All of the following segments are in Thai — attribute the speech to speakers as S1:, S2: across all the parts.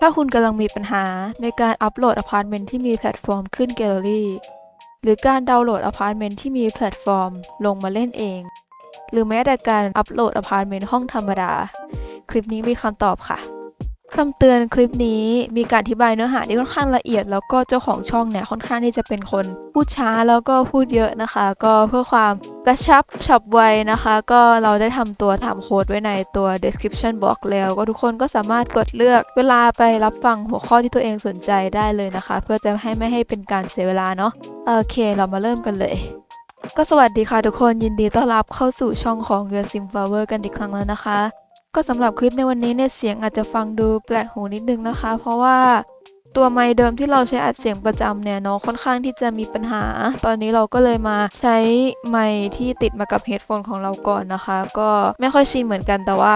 S1: ถ้าคุณกำลังมีปัญหาในการอัปโหลดอพาร์ตเมนต์ที่มีแพลตฟอร์มขึ้นแกลเลอรี่ หรือการดาวน์โหลดอพาร์ตเมนต์ที่มีแพลตฟอร์มลงมาเล่นเอง หรือแม้แต่การอัปโหลดอพาร์ตเมนต์ห้องธรรมดา คลิปนี้มีคำตอบค่ะ คำเตือนคลิปนี้มีการอธิบายเนื้อหาที่ค่อนข้างละเอียด แล้วก็เจ้าของช่องเนี่ยค่อนข้างที่จะเป็นคน พูดช้าแล้วก็พูดเยอะนะคะ ก็เพื่อความกระชับฉับไวนะคะ ก็เราได้ทำตัวถามโค้ดไว้ในตัว description box แล้ว ก็ทุกคนก็สามารถกดเลือกเวลาไปรับฟังหัวข้อที่ตัวเองสนใจได้เลยนะคะ เพื่อจะให้ไม่ให้เป็นการเสียเวลาเนาะโอเค เรามาเริ่มกันเลยก็สวัสดีค่ะทุกคนยินดีต้อนรับเข้าสู่ช่องของ Your Sim Flower กันอีกครั้งแล้วนะคะ ก็สำหรับคลิปในวันนี้เนี่ยเสียงอาจจะฟังดูแปลกหูนิดนึงนะคะ เพราะว่าตัวไมค์เดิมที่เราใช้อัดเสียงประจำเนี่ยเนาะค่อนข้างที่จะมีปัญหา ตอนนี้เราก็เลยมาใช้ไมค์ที่ติดมากับเฮดโฟนของเราก่อนนะคะ ก็ไม่ค่อยชินเหมือนกันแต่ว่า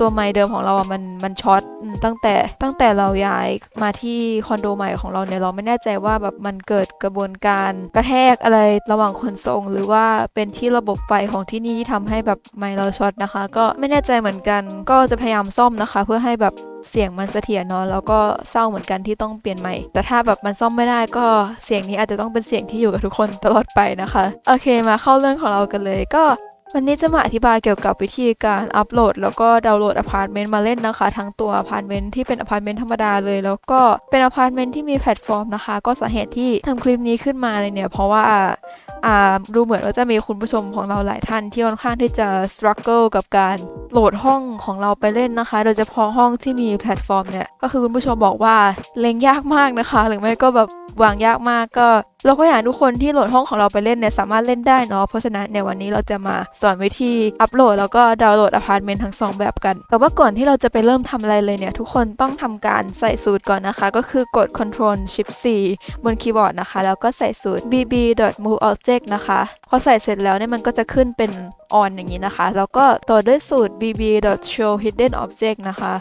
S1: ตัวไมค์เดิมของเราอะมันมันช็อตตั้งแต่ตั้งแต่เราย้ายมาที่คอนโดใหม่ของเราเนี่ยเราไม่แน่ใจว่าแบบมันเกิดกระบวนการกระแทกอะไรระหว่างขนส่ง หรือว่าเป็นที่ระบบไฟของที่นี่ที่ทำให้แบบไมค์เราช็อตนะคะ ก็ไม่แน่ใจเหมือนกัน ก็จะพยายามซ่อมนะคะ เพื่อให้แบบเสียงมันเสถียรเนาะแล้วก็เศร้าเหมือนกันที่ต้องเปลี่ยนใหม่ แต่ถ้าแบบมันซ่อมไม่ได้ก็เสียงนี้อาจจะต้องเป็นเสียงที่อยู่กับทุกคนตลอดไปนะคะ โอเคมาเข้าเรื่องของเรากันเลยก็ วันนี้จะมาอธิบายเกี่ยวกับวิธีการอัปโหลด แล้วก็ดาวน์โหลดอพาร์ตเมนต์มาเล่นนะคะ ทั้งตัวอพาร์ตเมนต์ที่เป็นอพาร์ตเมนต์ธรรมดาเลย แล้วก็เป็นอพาร์ตเมนต์ที่มีแพลตฟอร์มนะคะ ก็สาเหตุที่ทำคลิปนี้ขึ้นมาเลยเนี่ย เพราะว่าอ่าดูเหมือนว่าจะมีคุณผู้ชมของเราหลายท่านที่ค่อนข้างที่จะ struggle กับการโหลดห้องของเราไปเล่นนะคะ โดยเฉพาะห้องที่มีแพลตฟอร์มเนี่ย ก็คือคุณผู้ชมบอกว่าเล็งยากมากนะคะ หรือไม่ก็แบบวางยากมากก็ เราก็อยากทุกคนที่โหลดห้องของเราไปเล่นเนี่ยสามารถเล่นได้เนาะเพราะฉะนั้นในวันนี้เราจะมาสอนวิธีอัปโหลดแล้วก็ดาวน์โหลดอพาร์ตเมนต์ทั้งสองแบบกัน แต่ว่าก่อนที่เราจะไปเริ่มทำอะไรเลยเนี่ย ทุกคนต้องทำการใส่สูตรก่อนนะคะ ก็คือกด Ctrl Shift C บนคีย์บอร์ดนะคะ แล้วก็ใส่สูตร bb.moveobject นะคะพอใส่เสร็จแล้วเนี่ยมันก็จะขึ้นเป็น on อย่างนี้นะคะ แล้วก็ต่อด้วยสูตร bb.showHiddenObject นะคะ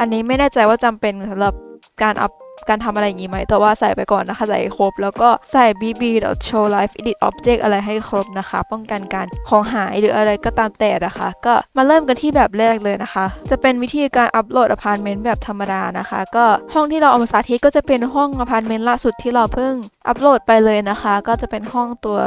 S1: อันนี้ไม่แน่ใจว่าจำเป็นสำหรับการอัพ การทำอะไรอย่างนี้ไหม แต่ว่าใส่ไปก่อนนะคะใส่ครบ แล้วก็ใส่ bb show live edit object อะไรให้ครบนะคะ ป้องกันการของหายหรืออะไรก็ตามแต่นะคะ ก็มาเริ่มกันที่แบบแรกเลยนะคะ จะเป็นวิธีการอัปโหลดอพาร์ตเมนต์แบบธรรมดานะคะ ก็ห้องที่เราเอามาสาธิตก็จะเป็นห้องอพาร์ตเมนต์ล่าสุดที่เราเพิ่งอัปโหลดไปเลยนะคะ ก็จะเป็นห้องตัว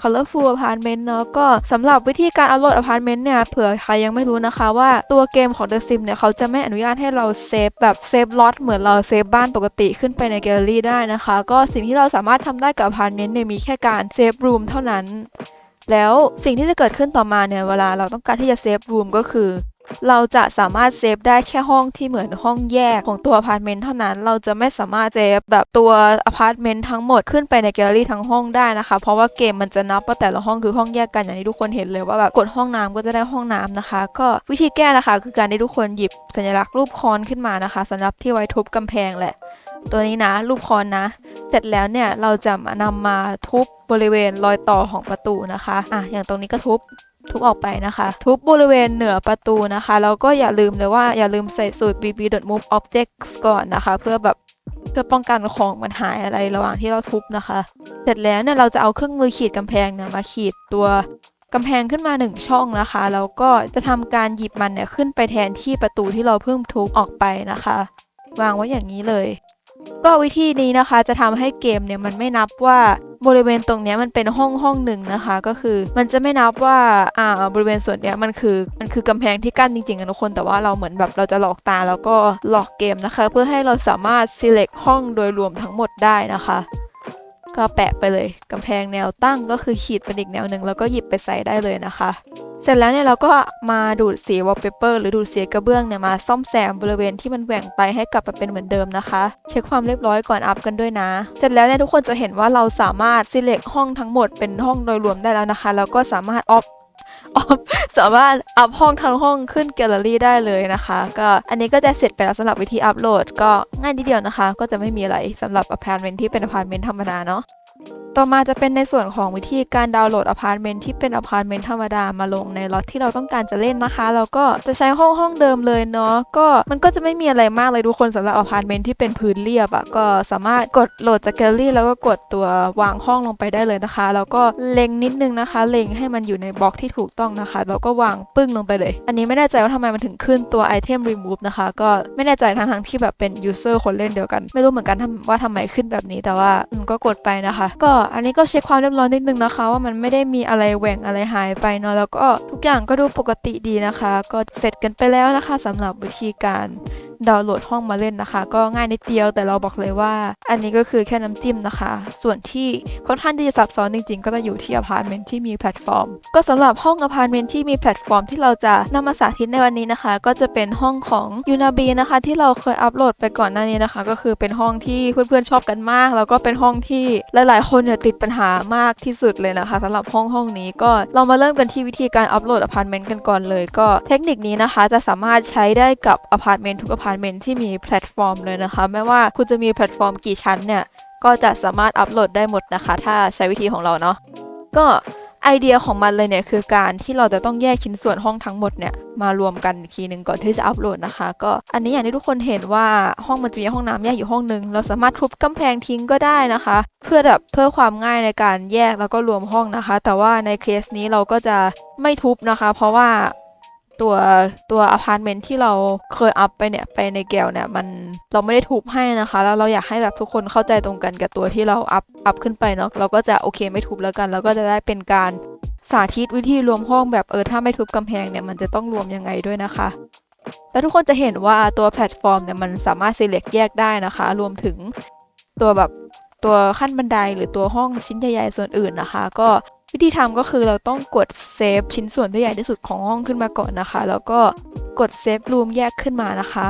S1: colorful apartment เนาะก็สำหรับวิธีการอัปโหลดอพาร์ตเมนต์เนี่ยเผื่อใครยังไม่รู้นะคะว่าตัวเกมของ The Sim เนี่ยเขาจะไม่อนุญาตให้เราเซฟแบบเซฟล็อตเหมือนเราเซฟบ้านปกติขึ้นไปในแกลเลอรี่ได้นะคะ ก็สิ่งที่เราสามารถทำได้กับอพาร์ตเมนต์เนี่ยมีแค่การเซฟรูมเท่านั้น แล้วสิ่งที่จะเกิดขึ้นต่อมาเนี่ยเวลาเราต้องการที่จะเซฟรูมก็คือ เราจะสามารถเซฟได้แค่ห้องที่เหมือนห้องแยกของตัวอพาร์ตเมนต์เท่านั้น เราจะไม่สามารถเซฟแบบตัวอพาร์ตเมนต์ทั้งหมดขึ้นไปในแกลเลอรี่ทั้งห้องได้นะคะ เพราะว่าเกมมันจะนับว่าแต่ละห้องคือห้องแยกกันอย่างที่ทุกคนเห็นเลยว่าแบบกดห้องน้ำก็จะได้ห้องน้ำนะคะ ก็วิธีแก้นะคะ คือการที่ทุกคนหยิบสัญลักษณ์รูปคอนขึ้นมานะคะสำหรับที่ไว้ทุบกำแพงแหละ ตัวนี้นะรูปคอนนะ เสร็จแล้วเนี่ยเราจะมานำมาทุบบริเวณรอยต่อของประตูนะคะอะอย่างตรงนี้ก็ทุบ ทุบออกไปนะคะ ทุบบริเวณเหนือประตูนะคะ แล้วก็อย่าลืมเลยว่าอย่าลืมใส่สูตร bb.move objects ก่อนนะคะ เพื่อแบบเพื่อป้องกันของมันหายอะไรระหว่างที่เราทุบนะคะ เสร็จแล้วเนี่ยเราจะเอาเครื่องมือขีดกำแพงเนี่ยมาขีดตัวกำแพงขึ้นมาหนึ่งช่องนะคะ แล้วก็จะทำการหยิบมันเนี่ยขึ้นไปแทนที่ประตูที่เราเพิ่งทุบออกไปนะคะ วางไว้อย่างนี้เลย ก็วิธีนี้นะคะจะทำให้เกมเนี่ยมันไม่นับว่า บริเวณตรงนี้มันเป็นห้องห้องหนึ่งนะคะ ก็คือมันจะไม่นับว่าอ่าบริเวณส่วนเนี้ยมันคือมันคือกำแพงที่กั้นจริงๆนะทุกคนแต่ว่าเราเหมือนแบบเราจะหลอกตาแล้วก็หลอกเกมนะคะ เพื่อให้เราสามารถ select ห้องโดยรวมทั้งหมดได้นะคะก็แปะไปเลยกำแพงแนวตั้งก็คือขีดเป็นอีกแนวหนึ่งแล้วก็หยิบไปใส่ได้เลยนะคะ เสร็จแล้วเนี่ยเราก็มาดูดสีวอลเปเปอร์หรือดูดสีกระเบื้องเนี่ยมาซ่อมแซมบริเวณที่มันแหว่งไปให้กลับมาเป็นเหมือนเดิมนะคะ เช็คความเรียบร้อยก่อนอัพกันด้วยนะ เสร็จแล้วเนี่ยทุกคนจะเห็นว่าเราสามารถ select ห้องทั้งหมดเป็นห้องโดยรวมได้แล้วนะคะแล้วก็สามารถออฟออฟสามารถอัพห้องทั้งห้องขึ้นแกลเลอรี่ได้เลยนะคะ ก็อันนี้ก็จะเสร็จไปแล้วสำหรับวิธีอัพโหลด ก็ง่ายนิดเดียวนะคะ ก็จะไม่มีอะไรสำหรับอพาร์ตเมนต์ที่เป็นอพาร์ตเมนต์ธรรมดาเนาะ ต่อมาจะเป็นในส่วนของวิธีการดาวน์โหลดอพาร์ตเมนต์ที่เป็นอพาร์ตเมนต์ธรรมดามาลงในล็อตที่เราต้องการจะเล่นนะคะแล้วก็จะใช้ห้องห้องเดิมเลยเนาะก็มันก็จะไม่มีอะไรมากเลยทุกคนสำหรับอพาร์ตเมนต์ที่เป็นพื้นเรียบอะก็สามารถกดโหลดจากแกลลี่แล้วก็กดตัววางห้องลงไปได้เลยนะคะ แล้วก็เล็งนิดนึงนะคะ เล็งให้มันอยู่ในบล็อกที่ถูกต้องนะคะ แล้วก็วางปึ้งลงไปเลย อันนี้ไม่แน่ใจว่าทำไมมันถึงขึ้นตัวไอเทม remove นะคะ ก็ไม่แน่ใจทั้งทั้งที่แบบเป็น user คนเล่นเดียวกัน ไม่รู้เหมือนกันว่าทำไมขึ้นแบบนี้แต่ว่าก็กดไปนะคะ ก็อันนี้ก็เช็คความเรียบร้อยนิดนึงนะคะ ว่ามันไม่ได้มีอะไรแหว่งอะไรหายไปเนาะแล้วก็ทุกอย่างก็ดูปกติดีนะคะ ก็เสร็จกันไปแล้วนะคะสำหรับวิธีการดาวน์โหลดห้องมาเล่นนะคะ ก็ง่ายนิดเดียวแต่เราบอกเลยว่า อันนี้ก็คือแค่น้ำจิ้มนะคะ ส่วนที่ค่อนข้างที่จะซับซ้อนจริงๆ ก็จะอยู่ที่อพาร์ตเมนต์ที่มีแพลตฟอร์ม ก็สำหรับห้องอพาร์ตเมนต์ที่มีแพลตฟอร์มที่เราจะนำมาสาธิตในวันนี้นะคะ ก็จะเป็นห้องของยูนาบีนะคะที่เราเคยอัปโหลดไปก่อนหน้านี้นะคะ ก็คือเป็นห้องที่เพื่อนๆชอบกันมาก แล้วก็เป็นห้องที่หลายๆ คนเนี่ยติดปัญหามากที่สุดเลยนะคะสำหรับห้องห้องนี้ก็เรามาเริ่มกันที่วิธีการอัปโหลดอพาร์ตเมนต์กันก่อนเลย ก็เทคนิคนี้นะคะจะสามารถใช้ได้กับอพาร์ตเมนต์ทุกอพาร์ตเมนต์ที่มีแพลตฟอร์มเลยนะคะ ไม่ว่าคุณจะมีแพลตฟอร์มกี่ชั้นเนี่ย ก็จะสามารถอัปโหลดได้หมดนะคะ ถ้าใช้วิธีของเราเนาะก็ไอเดียของมันเลยเนี่ยคือการที่เราจะต้องแยกชิ้นส่วนห้องทั้งหมดเนี่ยมารวมกันอีกทีหนึ่งก่อนที่จะอัปโหลดนะคะ ก็อันนี้อย่างที่ทุกคนเห็นว่าห้องมันจะมีห้องน้ำแยกอยู่ห้องหนึ่งเราสามารถทุบกำแพงทิ้งก็ได้นะคะ เพื่อแบบเพื่อความง่ายในการแยกแล้วก็รวมห้องนะคะ แต่ว่าในเคสนี้เราก็จะไม่ทุบนะคะ เพราะว่า ตัวตัวอพาร์ตเมนต์ที่เราเคยอัพไปเนี่ยไปในแกวเนี่ยมันเราไม่ได้ทุบให้นะคะ แล้วเราอยากให้แบบทุกคนเข้าใจตรงกันกับตัวที่เราอัพอัพขึ้นไปเนาะเราก็จะโอเคไม่ทุบแล้วกัน แล้วก็จะได้เป็นการสาธิตวิธีรวมห้องแบบเออถ้าไม่ทุบกำแพงเนี่ยมันจะต้องรวมยังไงด้วยนะคะ แล้วทุกคนจะเห็นว่าตัวแพลตฟอร์มเนี่ยมันสามารถ select แยกได้นะคะ รวมถึงตัวแบบตัวขั้นบันไดหรือตัวห้องชิ้นใหญ่ๆส่วนอื่นนะคะ ก็ วิธีทำก็คือเราต้องกดเซฟชิ้นส่วนที่ใหญ่ที่สุดของห้องขึ้นมาก่อนนะคะ แล้วก็กดเซฟรูมแยกขึ้นมานะคะ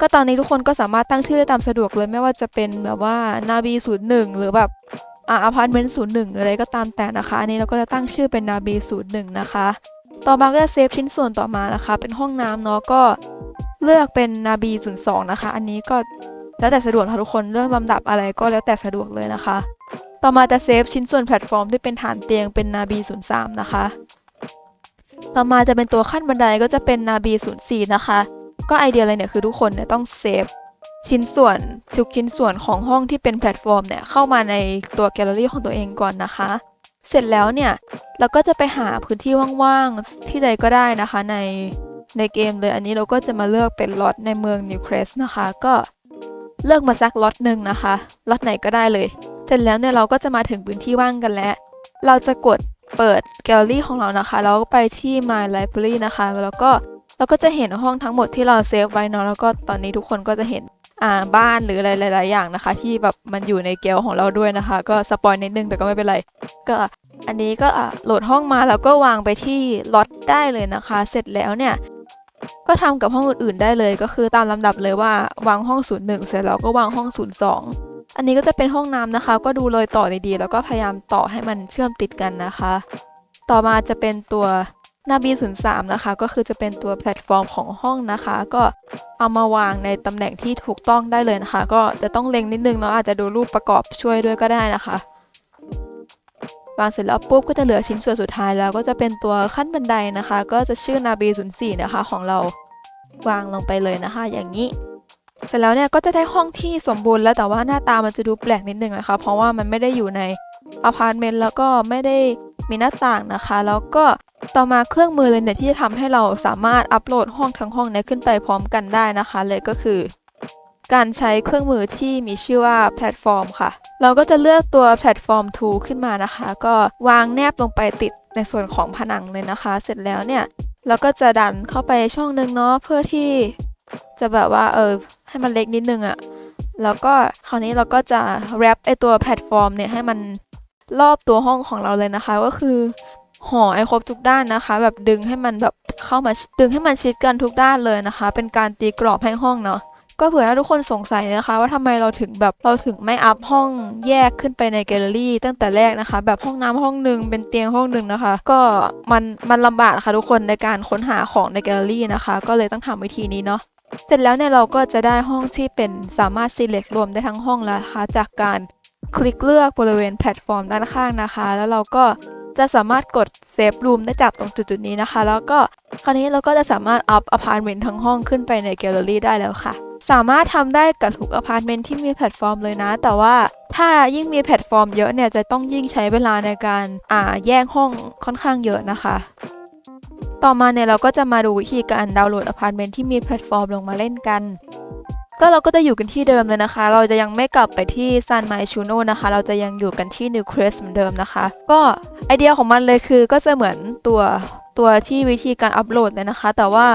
S1: ก็ตอนนี้ทุกคนก็สามารถตั้งชื่อได้ตามสะดวกเลยไม่ว่าจะเป็นแบบว่านาบีศูนย์หนึ่งหรือแบบอาอพาร์ตเมนต์ศูนย์หนึ่งอะไรก็ตามแต่นะคะ อันนี้เราก็จะตั้งชื่อเป็นนาบีศูนย์หนึ่งนะคะ ต่อมาก็จะเซฟชิ้นส่วนต่อมานะคะ เป็นห้องน้ำเนาะก็เลือกเป็นนาบีศูนย์สองนะคะ อันนี้ก็แล้วแต่สะดวกค่ะทุกคนเรื่องลำดับอะไรก็แล้วแต่สะดวกเลยนะคะ ต่อมาจะเซฟชิ้นส่วนแพลตฟอร์มที่เป็นฐานเตียงเป็นนาบีศูนย์สามนะคะ ต่อมาจะเป็นตัวขั้นบันไดก็จะเป็นนาบีศูนย์สี่นะคะ ก็ไอเดียอะไรเนี่ยคือทุกคนเนี่ยต้องเซฟชิ้นส่วนทุกชิ้นส่วนของห้องที่เป็นแพลตฟอร์มเนี่ยเข้ามาในตัวแกลเลอรี่ของตัวเองก่อนนะคะ เสร็จแล้วเนี่ยเราก็จะไปหาพื้นที่ว่างๆที่ใดก็ได้นะคะในในเกมเลยอันนี้เราก็จะมาเลือกเป็นล็อตในเมืองนิวเครสนะคะ ก็เลือกมาสักล็อตหนึ่งนะคะล็อตไหนก็ได้เลย ร็จแล้วเนี่ยเราก็จะมาถึงพื้นที่ว่างกันแล้ว เราจะกดเปิดแกลเลอรี่ของเรานะคะแล้วก็ไปที่ My Library นะคะ แล้วก็เราก็จะเห็นห้องทั้งหมดที่เราเซฟไว้เนาะแล้วก็ตอนนี้ทุกคนก็จะเห็นอ่าบ้านหรืออะไรหลาย ๆ อย่างนะคะ ที่แบบมันอยู่ในเกลของเราด้วยนะคะ ก็สปอยนิดนึงแต่ก็ไม่เป็นไร ก็อันนี้ก็โหลดห้องมาแล้วก็วางไปที่ล็อตได้เลยนะคะ เสร็จแล้วเนี่ยก็ทำกับห้องอื่น ๆ ได้เลยก็คือตามลำดับเลยว่าวางห้อง 01 เสร็จแล้วก็วางห้อง 02 อันนี้ก็จะเป็นห้องน้ำนะคะ ก็ดูเลยต่อดีๆ แล้วก็พยายามต่อให้มันเชื่อมติดกันนะคะ ต่อมาจะเป็นตัวนาบี03 นะคะ ก็คือจะเป็นตัวแพลตฟอร์มของห้องนะคะ ก็เอามาวางในตำแหน่งที่ถูกต้องได้เลยนะคะ ก็จะต้องเล็งนิดนึงเนาะอาจจะดูรูปประกอบช่วยด้วยก็ได้นะคะวางเสร็จแล้วปุ๊บก็จะเหลือชิ้นส่วนสุดท้ายแล้วก็จะเป็นตัวขั้นบันไดนะคะ ก็จะชื่อนาบี04นะคะของเราวางลงไปเลยนะคะ อย่างนี้ เสร็จแล้วเนี่ยก็จะได้ห้องที่สมบูรณ์แล้วแต่ว่าหน้าตามันจะดูแปลกนิดนึงนะคะ เพราะว่ามันไม่ได้อยู่ในอพาร์ตเมนต์แล้วก็ไม่ได้มีหน้าต่างนะคะ แล้วก็ต่อมาเครื่องมือเลยเนี่ยที่จะทำให้เราสามารถอัปโหลดห้องทั้งห้องเนี้ขึ้นไปพร้อมกันได้นะคะ เลยก็คือ การใช้เครื่องมือที่มีชื่อว่าแพลตฟอร์มค่ะ เราก็จะเลือกตัวแพลตฟอร์ม tool ขึ้นมานะคะ ก็วางแนบลงไปติดในส่วนของผนังเลยนะคะ เสร็จแล้วเนี่ยเราก็จะดันเข้าไปช่องนึงเนาะเพื่อที่จะแบบว่าเออ ให้มันเล็กนิดนึงอะแล้วก็คราวนี้เราก็จะแรปไอตัวแพลตฟอร์มเนี่ยให้มันรอบตัวห้องของเราเลยนะคะ ก็คือห่อไอครบทุกด้านนะคะ แบบดึงให้มันแบบเข้ามาดึงให้มันชิดกันทุกด้านเลยนะคะ เป็นการตีกรอบให้ห้องเนาะก็เผื่อถ้าทุกคนสงสัยนะคะ ว่าทำไมเราถึงแบบเราถึงไม่อัพห้องแยกขึ้นไปในแกลเลอรี่ตั้งแต่แรกนะคะ แบบห้องน้ำห้องหนึ่งเป็นเตียงห้องหนึ่งนะคะ ก็มันมันลำบากะคะทุกคนในการค้นหาของในแกลเลอรี่นะคะ ก็เลยต้องทำวิธีนี้เนาะ เสร็จแล้วเนี่ยเราก็จะได้ห้องที่เป็นสามารถ select รวมได้ทั้งห้องแล้วนะคะ จากการคลิกเลือกบริเวณแพลตฟอร์มด้านข้างนะคะ แล้วเราก็จะสามารถกดเซฟรูมได้จากตรงจุดๆนี้นะคะ แล้วก็คราวนี้เราก็จะสามารถอัพอพาร์ตเมนต์ทั้งห้องขึ้นไปในแกลเลอรี่ได้แล้วค่ะ สามารถทำได้กับทุกอพาร์ตเมนต์ที่มีแพลตฟอร์มเลยนะ แต่ว่าถ้ายิ่งมีแพลตฟอร์มเยอะเนี่ยจะต้องยิ่งใช้เวลาในการอ่าแยกห้องค่อนข้างเยอะนะคะ ต่อมาเนี่ยเราก็จะมาดูวิธีการดาวน์โหลดอพาร์ตเมนต์ที่มีแพลตฟอร์มลงมาเล่นกัน ก็เราก็จะอยู่กันที่เดิมเลยนะคะ เราจะยังไม่กลับไปที่ San m y c h u n o นะคะ เราจะยังอยู่กันที่ New Crest เหมือนเดิมนะคะ ก็ไอเดียของมันเลยคือก็จะเหมือนตัวตัวที่วิธีการอัปโหลดเลยนะคะ แต่ว่า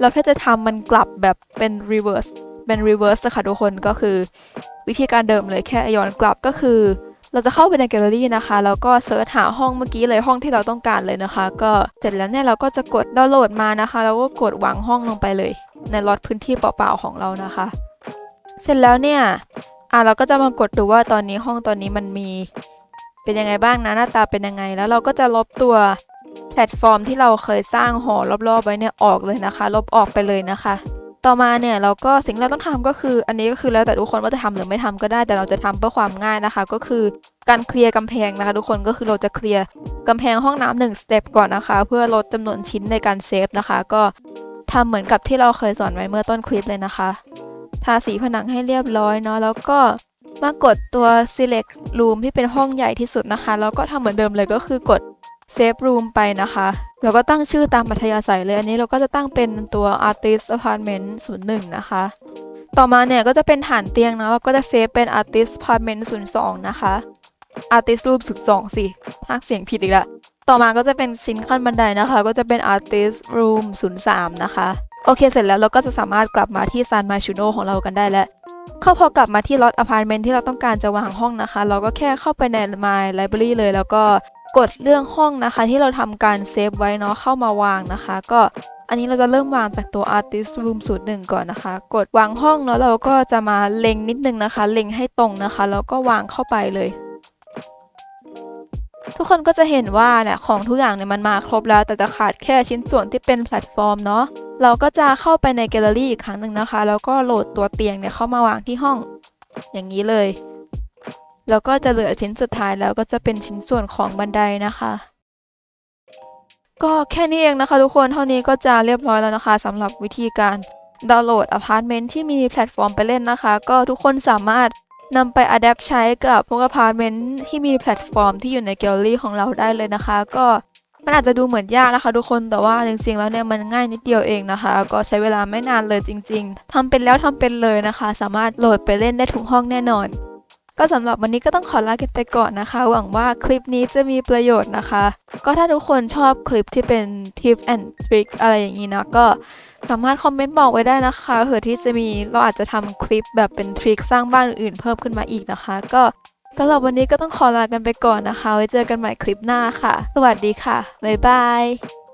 S1: เราแค่จะทำมันกลับแบบเป็น reverse เป็น reverse นะคะทุกคนก็คือ วิธีการเดิมเลยแค่ย้อนกลับก็คือ เราจะเข้าไปในแกลเลอรี่นะคะ แล้วก็เซิร์ชหาห้องเมื่อกี้เลยห้องที่เราต้องการเลยนะคะ ก็เสร็จแล้วเนี่ยเราก็จะกดดาวน์โหลดมานะคะ แล้วก็กดวางห้องลงไปเลย ในล็อตพื้นที่เปล่าๆของเรานะคะ เสร็จแล้วเนี่ยอะเราก็จะมากดดูว่าตอนนี้ห้องตอนนี้มันมีเป็นยังไงบ้างนะหน้าตาเป็นยังไง แล้วเราก็จะลบตัวแพลตฟอร์มที่เราเคยสร้างหอรอบๆไว้เนี่ยออกเลยนะคะ ลบออกไปเลยนะคะ ต่อมาเนี่ยเราก็สิ่งเราต้องทำก็คือ อันนี้ก็คือแล้วแต่ทุกคนว่าจะทำหรือไม่ทำก็ได้ แต่เราจะทำเพื่อความง่ายนะคะ ก็คือการเคลียร์กำแพงนะคะ ทุกคนก็คือเราจะเคลียร์กำแพงห้องน้ำหนึ่งสเต็ปก่อนนะคะ เพื่อลดจำนวนชิ้นในการเซฟนะคะ ก็ทำเหมือนกับที่เราเคยสอนไว้เมื่อต้นคลิปเลยนะคะทาสีผนังให้เรียบร้อยเนาะแล้วก็มากดตัว select room ที่เป็นห้องใหญ่ที่สุดนะคะ แล้วก็ทำเหมือนเดิมเลยก็คือกด save room ไปนะคะแล้วก็ตั้งชื่อตามอัธยาศัยเลยอันนี้เราก็จะตั้งเป็นตัว artist apartment 01 นะคะ ต่อมาเนี่ยก็จะเป็นฐานเตียงนะเราก็จะเซฟเป็น artist apartment 02 นะคะ artist room 02สิพากเสียงผิดอีกล้วต่อมาก็จะเป็นชิ้นขั้นบันไดนะคะ ก็จะเป็น artist room 03 นะคะ โอเคเสร็จแล้วเราก็จะสามารถกลับมาที่ San m y c h u n o ของเรากันได้แล้วเข้าพอกลับมาที่ล็อตอพาร์ตเมนต์ที่เราต้องการจะวางห้องนะคะ เราก็แค่เข้าไปใน My Library เลย แล้วก็ กดเรื่องห้องนะคะ ที่เราทำการเซฟไว้เนาะเข้ามาวางนะคะ ก็อันนี้เราจะเริ่มวางจากตัว Artist Room 01 ก่อนนะคะ กดวางห้องแล้วเราก็จะมาเล็งนิดนึงนะคะ เล็งให้ตรงนะคะ แล้วก็วางเข้าไปเลย ทุกคนก็จะเห็นว่าเนี่ยของทุกอย่างเนี่ยมันมาครบแล้ว แต่จะขาดแค่ชิ้นส่วนที่เป็นแพลตฟอร์มเนาะ เราก็จะเข้าไปในแกลเลอรี่อีกครั้งหนึ่งนะคะ แล้วก็โหลดตัวเตียงเนี่ยเข้ามาวางที่ห้อง อย่างนี้เลย แล้วก็จะเหลือชิ้นสุดท้ายแล้วก็จะเป็นชิ้นส่วนของบันไดนะคะ ก็แค่นี้เองนะคะทุกคนเท่านี้ก็จะเรียบร้อยแล้วนะคะสำหรับวิธีการดาวน์โหลดอพาร์ตเมนต์ที่มีแพลตฟอร์มไปเล่นนะคะ ก็ทุกคนสามารถนำไปอัดแอปใช้กับพวกอพาร์ตเมนต์ที่มีแพลตฟอร์มที่อยู่ในแกลเลอรี่ของเราได้เลยนะคะ ก็มันอาจจะดูเหมือนยากนะคะ ทุกคนแต่ว่าจริงๆแล้วเนี่ยมันง่ายนิดเดียวเองนะคะ ก็ใช้เวลาไม่นานเลยจริง ๆทำเป็นแล้วทำเป็นเลยนะคะ สามารถโหลดไปเล่นได้ทุกห้องแน่นอน ก็สำหรับวันนี้ก็ต้องขอลากันไปก่อนนะคะ หวังว่าคลิปนี้จะมีประโยชน์นะคะ ก็ถ้าทุกคนชอบคลิปที่เป็นทิปแอนด์ทริคอะไรอย่างนี้นะก็สามารถคอมเมนต์บอกไว้ได้นะคะเผื่อที่จะมีเราอาจจะทำคลิปแบบเป็นทริคสร้างบ้านอื่นเพิ่มขึ้นมาอีกนะคะ ก็สำหรับวันนี้ก็ต้องขอลากันไปก่อนนะคะ ไว้เจอกันใหม่คลิปหน้าค่ะ สวัสดีค่ะ บ๊ายบาย